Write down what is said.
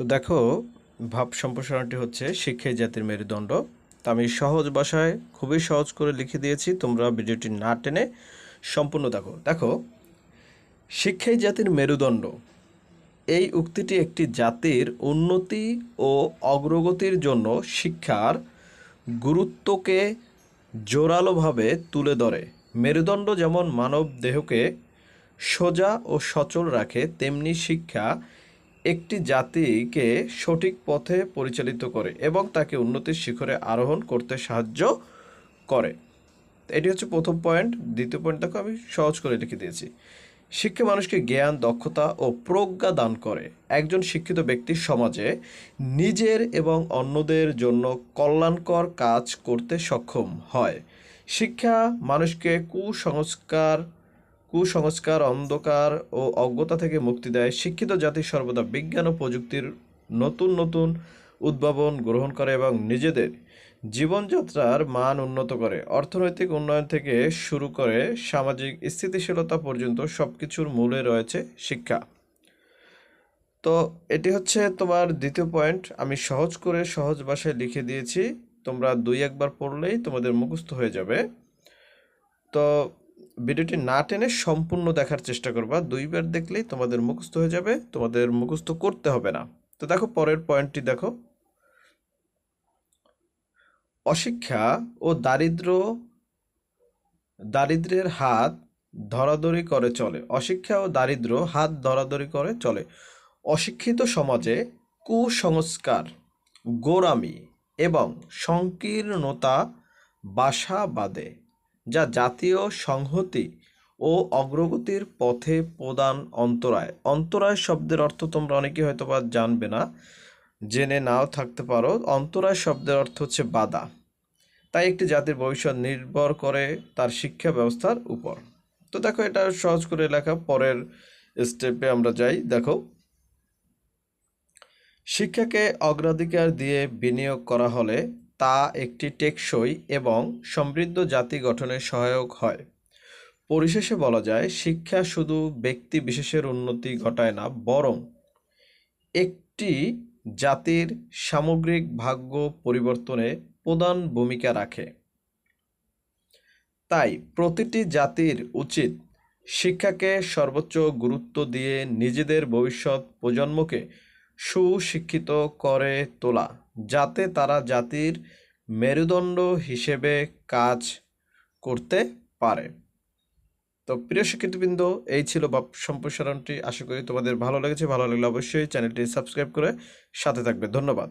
তো দেখো, ভাব সম্প্রসারণটি হচ্ছে শিক্ষাই জাতির মেরুদণ্ড। তা আমি সহজ ভাষায় খুবই সহজ করে লিখে দিয়েছি, তোমরা ভিডিওটি না টেনে সম্পূর্ণ দেখো। দেখো, শিক্ষাই জাতির মেরুদণ্ড। এই উক্তিটি একটি জাতির উন্নতি ও অগ্রগতির জন্য শিক্ষার গুরুত্বকে জোরালোভাবে তুলে ধরে। মেরুদণ্ড যেমন মানব দেহকে সোজা ও সচল রাখে, তেমনি শিক্ষা একটি জাতিকে সঠিক পথে পরিচালিত করে এবং তাকে উন্নতির শিখরে আরোহণ করতে সাহায্য করে। এটি হচ্ছে প্রথম পয়েন্ট। দ্বিতীয় পয়েন্ট দেখো, আমি সহজ করে লিখে দিয়েছি। শিক্ষা মানুষকে জ্ঞান, দক্ষতা ও প্রজ্ঞা দান করে। একজন শিক্ষিত ব্যক্তি সমাজে নিজের এবং অন্যদের জন্য কল্যাণকর কাজ করতে সক্ষম হয়। শিক্ষা মানুষকে কুসংস্কার কুসংস্কার, অন্ধকার ও অজ্ঞতা থেকে মুক্তি দেয়। শিক্ষিত জাতি সর্বদা বিজ্ঞান ও প্রযুক্তির নতুন নতুন উদ্ভাবন গ্রহণ করে এবং নিজেদের জীবনযাত্রার মান উন্নত করে। অর্থনৈতিক উন্নয়ন থেকে শুরু করে সামাজিক স্থিতিশীলতা পর্যন্ত সব কিছুর মূলে রয়েছে শিক্ষা। তো এটি হচ্ছে তোমার দ্বিতীয় পয়েন্ট। আমি সহজ করে সহজ ভাষায় লিখে দিয়েছি। তোমরা দুই একবার পড়লেই তোমাদের মুখস্থ হয়ে যাবে। তো ভিডিওটি না টেনে সম্পূর্ণ দেখার চেষ্টা করবা। দুইবার দেখলেই তোমাদের মুখস্থ হয়ে যাবে, তোমাদের মুখস্থ করতে হবে না। তো দেখো, পরের পয়েন্টটি দেখো। অশিক্ষা ও দারিদ্র দারিদ্র্যের হাত ধরাধরি করে চলে। অশিক্ষা ও দারিদ্র্য হাত ধরাধরি করে চলে। অশিক্ষিত সমাজে কুসংস্কার গোরামি এবং সংকীর্ণতা বাসা বাঁধে। যা জাতীয় সংহতি ও অগ্রগতির পথে প্রদান অন্তরায়। অন্তরায় শব্দের অর্থ তোমরা অনেকেই হয়তো বা জানবে না, জেনে নাও থাকতে পারো। অন্তরায় শব্দের অর্থ হচ্ছে বাধা। তাই একটি জাতির ভবিষ্যৎ নির্ভর করে তার শিক্ষা ব্যবস্থার উপর। তো দেখো, এটা সহজ করে লেখা। পরের স্টেপে আমরা যাই। দেখো, শিক্ষাকে অগ্রাধিকার দিয়ে বিনিয়োগ করা হলে তা একটি টেকসই এবং সমৃদ্ধ জাতি গঠনে সহায়ক হয়। পরিশেষে বলা যায়, শিক্ষা শুধু ব্যক্তি বিশেষের উন্নতি ঘটায় না, বরং একটি জাতির সামগ্রিক ভাগ্য পরিবর্তনে প্রধান ভূমিকা রাখে। তাই প্রতিটি জাতির উচিত শিক্ষাকে সর্বোচ্চ গুরুত্ব দিয়ে নিজেদের ভবিষ্যৎ প্রজন্মকে সুশিক্ষিত করে তোলা, যাতে তারা জাতির মেরুদণ্ড হিসেবে কাজ করতে পারে। তো প্রিয় শিক্ষিতবৃন্দ এই ছিল বাপ সম্প্রসারণটি। আশা করি তোমাদের ভালো লেগেছে। ভালো লাগলে অবশ্যই চ্যানেলটি সাবস্ক্রাইব করে সাথে থাকবে। ধন্যবাদ।